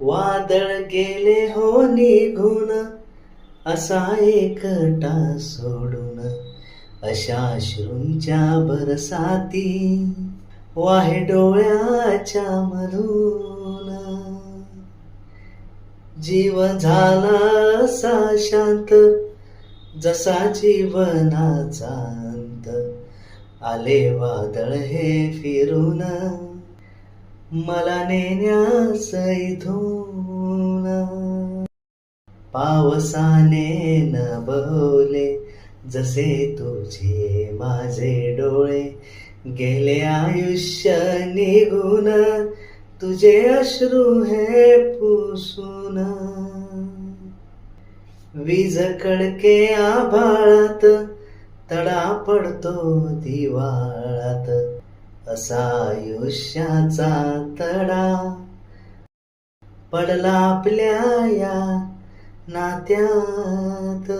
वादळ गेले हो निघून असा एकटा सोडून अशा श्रूंच्या बरसाती वाहे डोळ्याच्या मधून. जीव झाला असा शांत जसा जीवनाचा अंत. आले वादळ हे फिरून मला नेण्यास इथून पावसाने न बहले जसे तुझे माझे डोळे. गेले आयुष्य निघून तुझे अश्रू हे पुसून. वीज कडके आभाळात तडा पडतो दिवाळात. असा आयुष्याचा तडा पडला आपल्या या नात्यात.